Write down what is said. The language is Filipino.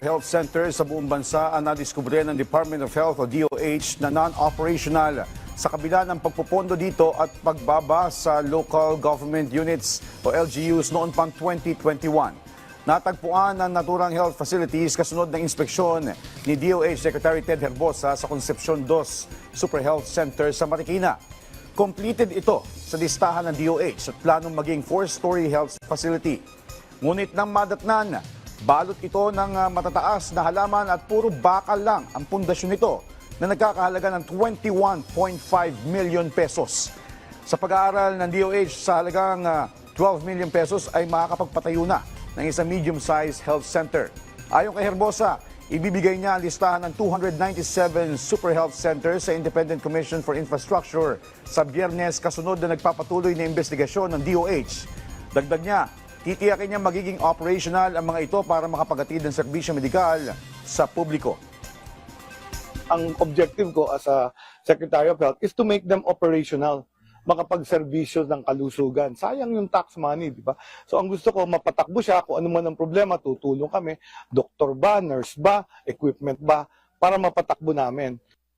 health centers sa buong bansa ang nadiskubre ng Department of Health o DOH na non-operational sa kabila ng pagpupondo dito at pagbaba sa local government units o LGUs noon pang 2021. Natagpuan ang naturang health facilities kasunod ng inspeksyon ni DOH Secretary Ted Herbosa sa Concepcion 2 Super Health Center sa Marikina. Completed ito sa listahan ng DOH at planong maging four-story health facility. Ngunit nang madatnan, balot ito ng ah, matataas na halaman at puro bakal lang ang pundasyon nito na nagkakahalaga ng 21.5 million pesos. Sa pag-aaral ng DOH sa halagang ah, 12 million pesos ay makakapagpatayo na ng isang medium-sized health center. Ayon kay Herbosa, ibibigay niya ang listahan ng 297 super health centers sa Independent Commission for Infrastructure sa biyernes kasunod na nagpapatuloy na investigasyon ng DOH. Dagdag niya, titiyakin niya magiging operational ang mga ito para makapagatid ng serbisyo medikal sa publiko. ang objective ko as a Secretary of Health is to make them operational makapagserbisyo ng kalusugan. Sayang yung tax money, di ba? So ang gusto ko, mapatakbo siya kung ano man ang problema, tutulong kami. Doktor ba, nurse ba, equipment ba, para mapatakbo namin.